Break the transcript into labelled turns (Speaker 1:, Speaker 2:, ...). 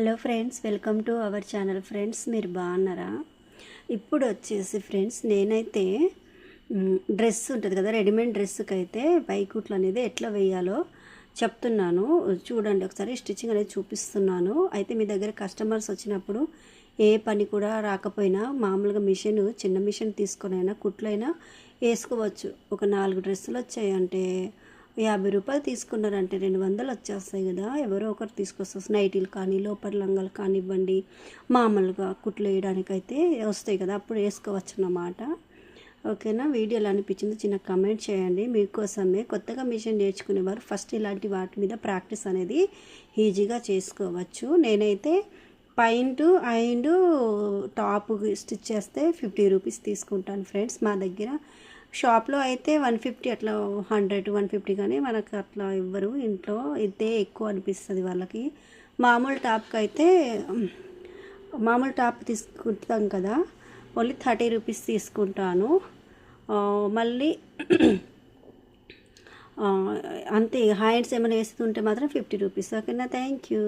Speaker 1: Hello friends welcome to our channel. Friends మీరు బాగున్నారా? ఇప్పుడు వచ్చేసి ఫ్రెండ్స్ నేనైతే డ్రెస్ ఉంటుంది కదా రెడీమేడ్ డ్రెస్కి అయితే పైకుట్లు అనేది ఎట్లా వేయాలో చెప్తున్నాను. చూడండి ఒకసారి స్టిచ్చింగ్ అనేది చూపిస్తున్నాను. అయితే మీ దగ్గర కస్టమర్స్ వచ్చినప్పుడు ఏ పని కూడా రాకపోయినా మామూలుగా మిషన్ చిన్న మిషన్ తీసుకొనైనా కుట్లైనా వేసుకోవచ్చు. ఒక నాలుగు డ్రెస్సులు వచ్చాయంటే యాభై రూపాయలు తీసుకున్నారంటే రెండు వందలు వచ్చేస్తాయి కదా. ఎవరో ఒకరు తీసుకొస్తారు. నైటీలు కానీ లోపల లంగాలు కానివ్వండి మామూలుగా కుట్లు వేయడానికైతే వస్తాయి కదా. అప్పుడు వేసుకోవచ్చు అన్నమాట. ఓకేనా? వీడియోలో అనిపించింది చిన్న కమెంట్ చేయండి. మీకోసమే కొత్తగా మిషన్ నేర్చుకునేవారు ఫస్ట్ ఇలాంటి వాటి మీద ప్రాక్టీస్ అనేది ఈజీగా చేసుకోవచ్చు. నేనైతే పైంట్ అండ్ టాప్ స్టిచ్ చేస్తే ఫిఫ్టీ రూపీస్ తీసుకుంటాను ఫ్రెండ్స్ మా దగ్గర. షాప్లో అయితే వన్ ఫిఫ్టీ అట్లా హండ్రెడ్ వన్ ఫిఫ్టీ కానీ మనకు అట్లా ఇవ్వరు. ఇంట్లో ఇదే ఎక్కువ అనిపిస్తుంది వాళ్ళకి. మామూలు టాప్కి అయితే మామూలు టాప్ తీసుకుంటాం కదా ఓన్లీ థర్టీ రూపీస్ తీసుకుంటాను. మళ్ళీ అంతే హ్యాండ్స్ ఏమైనా వేస్తుంటే మాత్రం ఫిఫ్టీ రూపీస్. ఓకేనా? Thank you.